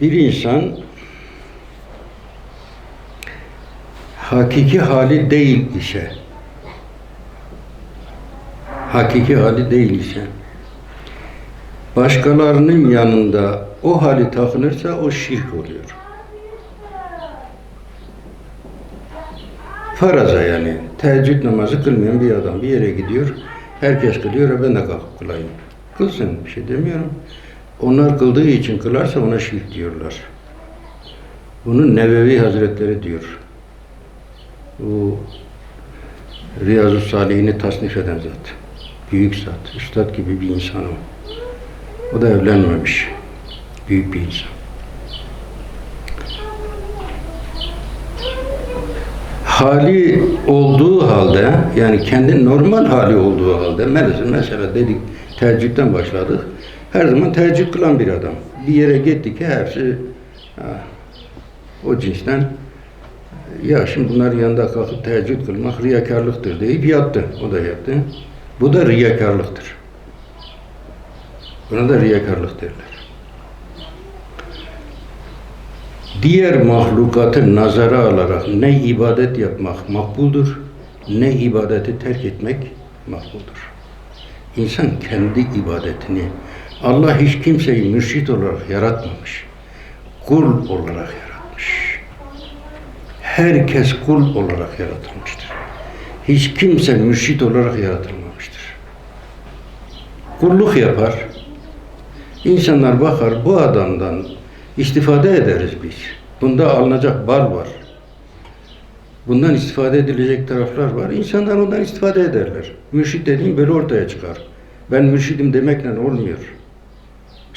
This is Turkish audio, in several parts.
Bir insan hakiki hali değil ise hakiki hali değil ise başkalarının yanında o hali takınırsa o şirk oluyor. Faraza yani teheccüd namazı kılmayan bir adam bir yere gidiyor. Herkes kılıyor, "E ben de kalkıp kılayım. Kılsın, bir şey demiyorum. Onlar kıldığı için kılarsa ona şirk diyorlar. Bunu Nevevi Hazretleri diyor. Bu Riyazu Salihini tasnif eden zat. Büyük zat, üstad gibi bir insan o. O da evlenmemiş. Büyük bir insan. hali olduğu halde yani kendi normal hali olduğu halde mesela, dedik teheccüden başladık. Her zaman teheccüd kılan bir adam. Bir yere gitti ki hepsi o cinsten ya şimdi bunların yanında kalkıp teheccüd kılmak riyakarlıktır deyip yattı. O da yattı. Bu da riyakarlıktır. Buna da riyakarlık derler. diğer mahlukatı nazara alarak ne ibadet yapmak makbuldur, ne ibadeti terk etmek makbuldur. İnsan kendi ibadetini, Allah hiç kimseyi mürşit olarak yaratmamış, kul olarak yaratmış. Herkes kul olarak yaratılmıştır. Hiç kimse mürşit olarak yaratılmamıştır. Kulluk yapar, İnsanlar bakar bu adamdan istifade ederiz biz. Bunda alınacak bal var. Bundan istifade edilecek taraflar var. İnsanlar ondan istifade ederler. Mürşit dediğim böyle ortaya çıkar. Ben mürşidim demekle olmuyor.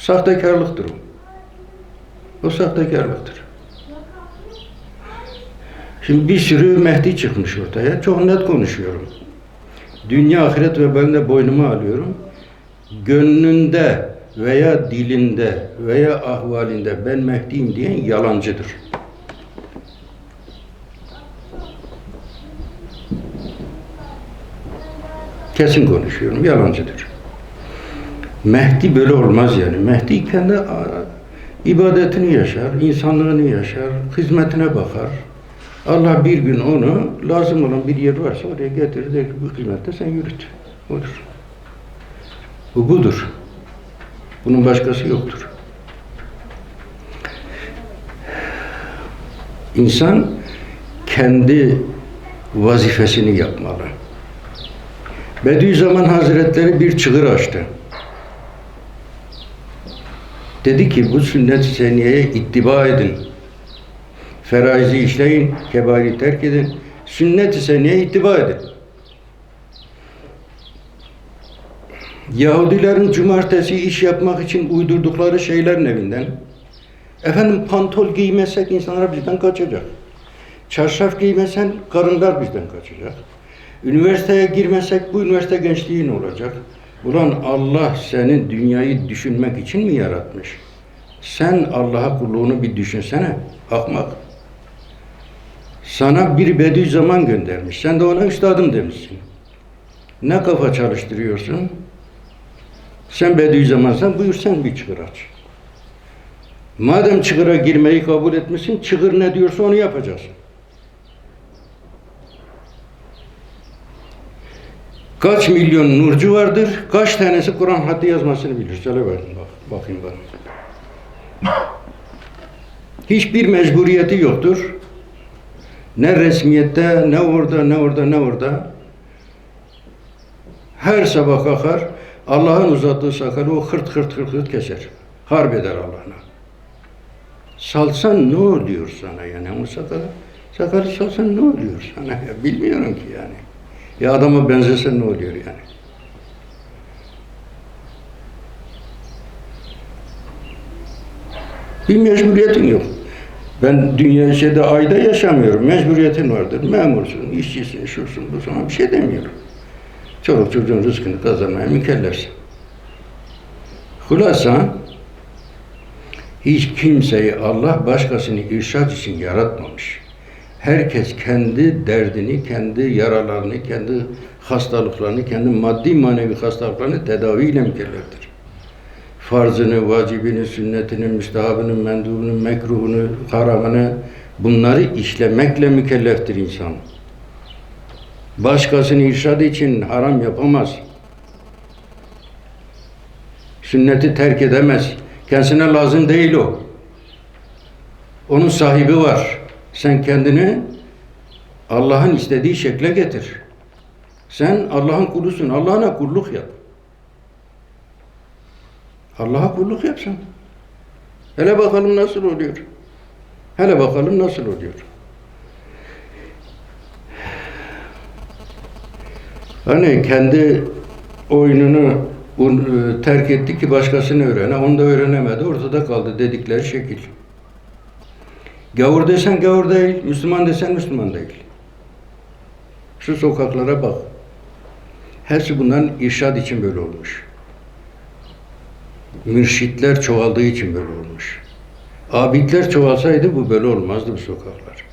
Sahtekarlıktır o. O sahtekarlıktır. Şimdi bir sürü Mehdi çıkmış ortaya. Çok net konuşuyorum. Dünya ahiret ve ben de boynuma alıyorum. Gönlünde veya dilinde veya ahvalinde ben Mehdi'yim diyen yalancıdır. Kesin konuşuyorum, yalancıdır. Mehdi böyle olmaz yani. Mehdi kendi ibadetini yaşar, insanlığını yaşar, hizmetine bakar. Allah bir gün onu lazım olan bir yer varsa oraya getirir der ki bu hizmette sen yürüt. Odur. Bu budur. Bunun başkası yoktur. İnsan kendi vazifesini yapmalı. Bediüzzaman Hazretleri bir çığır açtı. Dedi ki bu sünnet-i seniyeye ittiba edin. Feraizi işleyin, kebari terk edin. Sünnet-i seniyeye ittiba edin. Yahudilerin cumartesi iş yapmak için uydurdukları şeylerin evinden efendim pantol giymezsek insanlar bizden kaçacak. Çarşaf giymesen karınlar bizden kaçacak. Üniversiteye girmesek bu üniversite gençliğin olacak. Ulan Allah senin dünyayı düşünmek için mi yaratmış? Sen Allah'a kulluğunu bir düşünsene. Akmak. Sana bir Bediüzzaman göndermiş. Sen de ona üstadım demişsin. Ne kafa çalıştırıyorsun? Sen Bediüzzamansan buyur sen bir çığır aç. Madem çığıra girmeyi kabul etmişsin, çığır ne diyorsa onu yapacaksın. Kaç milyon nurcu vardır, kaç tanesi Kur'an haddi yazmasını bilir. Söyle bakayım, bak, bakayım bana. Hiçbir mecburiyeti yoktur. Ne resmiyette, ne orada, ne orada, ne orada. Her sabah kalkar, Allah'ın uzattığı sakalı o hırt hırt hırt hırt keser. Harp eder Allah'ına. Salsan ne oluyor sana yani o sakalı? Sakalı salsan ne oluyor sana ya? Bilmiyorum ki yani. Ya adama benzesen ne oluyor yani? Bir mecburiyetin yok. Ben dünya şeyde ayda yaşamıyorum. Mecburiyetin vardır. Memursun, işçisin, şusun, bu sana bir şey demiyorum. Çoluk çocuğun rızkını kazanmaya mükellefsin. Hulasa hiç kimseyi Allah başkasını irşad için yaratmamış. Herkes kendi derdini, kendi yaralarını, kendi hastalıklarını, kendi maddi manevi hastalıklarını tedaviyle mükelleftir. farzını, vacibini, sünnetini, müstehabını, mendubunu, mekruhunu, haramını bunları işlemekle mükelleftir insan. Başkasını irşad için haram yapamaz. Sünneti terk edemez. Kendisine lazım değil o. Onun sahibi var. Sen kendini Allah'ın istediği şekle getir. Sen Allah'ın kulusun. Allah'ına kulluk yap. Allah'a kulluk yapsan. Hele bakalım nasıl oluyor. Hele bakalım nasıl oluyor. Hani kendi oyununu un- e, terk etti ki başkasını öğrene, onu da öğrenemedi, ortada kaldı dedikleri şekil. Gavur desen gavur değil, Müslüman desen Müslüman değil. Şu sokaklara bak. Hepsi bundan irşad için böyle olmuş. Mürşitler çoğaldığı için böyle olmuş. Abidler çoğalsaydı bu böyle olmazdı bu sokaklar.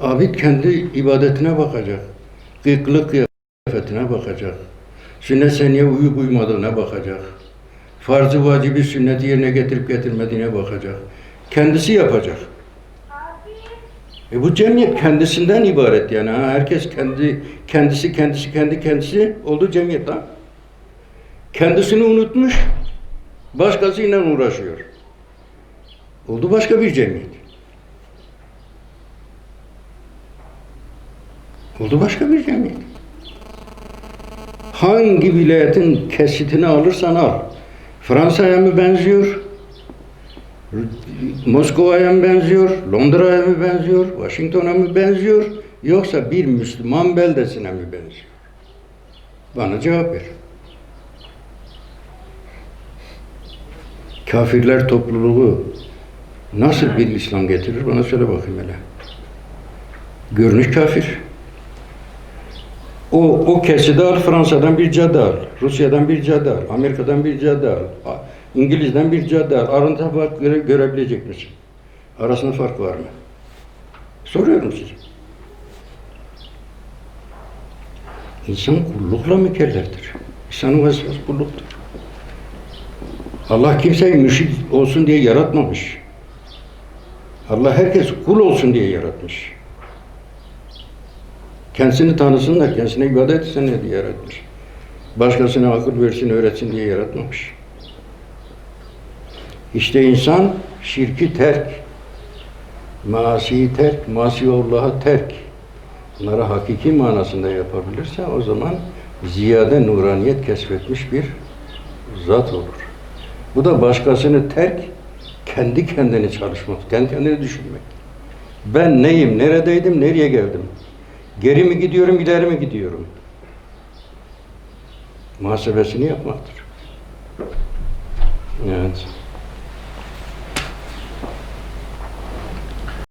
Abid kendi ibadetine bakacak. Kılık kıyafetine bakacak. Sünnet seniye uyup uymadığına bakacak. Farzı vacibi sünneti yerine getirip getirmediğine bakacak. Kendisi yapacak. E bu cemiyet kendisinden ibaret yani. Ha, herkes kendi kendisi kendisi kendi kendisi oldu cemiyet ha. Kendisini unutmuş, başkasıyla uğraşıyor. Oldu başka bir cemiyet. Oldu başka bir cemiyet. Hangi vilayetin kesitini alırsan al. Fransa'ya mı benziyor? Moskova'ya mı benziyor? Londra'ya mı benziyor? Washington'a mı benziyor? Yoksa bir Müslüman beldesine mi benziyor? Bana cevap ver. Kafirler topluluğu nasıl bir İslam getirir? Bana söyle bakayım hele. Görünüş kafir. O, o kesidi al, Fransa'dan bir cadı al, Rusya'dan bir cadı al, Amerika'dan bir cadı al, A- İngiliz'den bir cadı al. Arasında fark göre, görebilecek misin? Arasında fark var mı? Soruyorum size. İnsan kullukla mükelleftir. İnsanın vazifesi kulluktur. Allah kimseyi müşrik olsun diye yaratmamış. Allah herkes kul olsun diye yaratmış. Kendisini tanısın da kendisine ibadet etsin diye yaratmış. Başkasına akıl versin, öğretsin diye yaratmamış. İşte insan şirki terk, masiyi terk, masiyollahı terk. Bunları hakiki manasında yapabilirse o zaman ziyade nuraniyet keşfetmiş bir zat olur. Bu da başkasını terk, kendi kendini çalışmak, kendi kendini düşünmek. Ben neyim, neredeydim, nereye geldim? Geri mi gidiyorum, ileri mi gidiyorum? Muhasebesini yapmaktır. Evet.